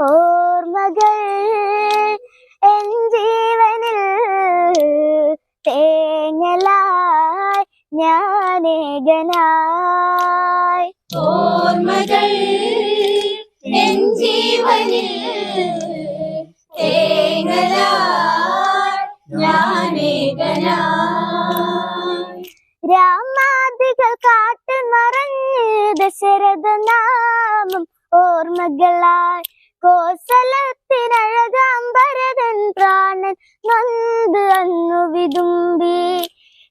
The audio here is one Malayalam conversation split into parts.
ഓർമ്മകൾ എൻ ജീവനിൽ തേങ്ങലായി ഞാനേകനായി. ഓർമ്മകൾ എൻ ജീവനിൽ തേങ്ങലായി ഞാനേകനായി. രാമാദികൾ കാട്ട് മറഞ്ഞ് ദശരഥ നാമം ഓർമ്മകളായി കോസലത്തിനഴകാം പ്രാണൻ നന്ദ് അന്നു വിതുമ്പി.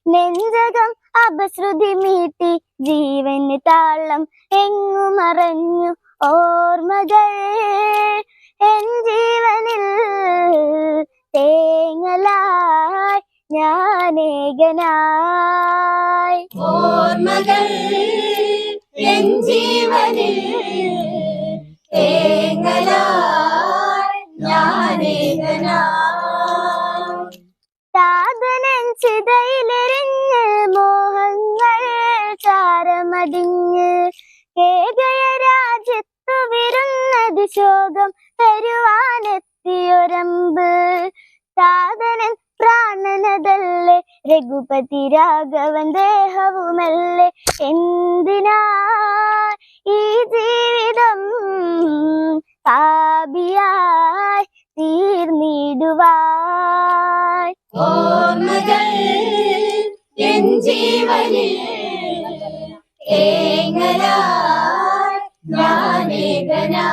നെഞ്ചകം അപശ്രുതി മീട്ടി ജീവന് താളം എങ്ങു മറഞ്ഞു ഓർമ്മകൾ. എൻ ജീവനിൽ തേങ്ങലായി ഞാനേകനായി. ഓർമ്മകൾ എൻ ജീവനിൽ തേങ്ങലായി സാധനൻ ചിതയിലെറിഞ്ഞ് മോഹങ്ങൾ ചാരമടിഞ്ഞ് കേകയ രാജ്യത്തു വിരുന്നത് ശോകം തരുവാനെത്തിയൊരമ്പ്. സാധനൻ പ്രാണനതല്ലേ രഘുപതി രാഘവൻ ദേഹവുമല്ലേ എന്തിനാ ഈ ജീവിതം പാപിയായി തീർന്നിടുവാൻ? ഓർമ്മകൾ എൻ ജീവനിൽ ഏങ്ങനാ ഞാനേകനാ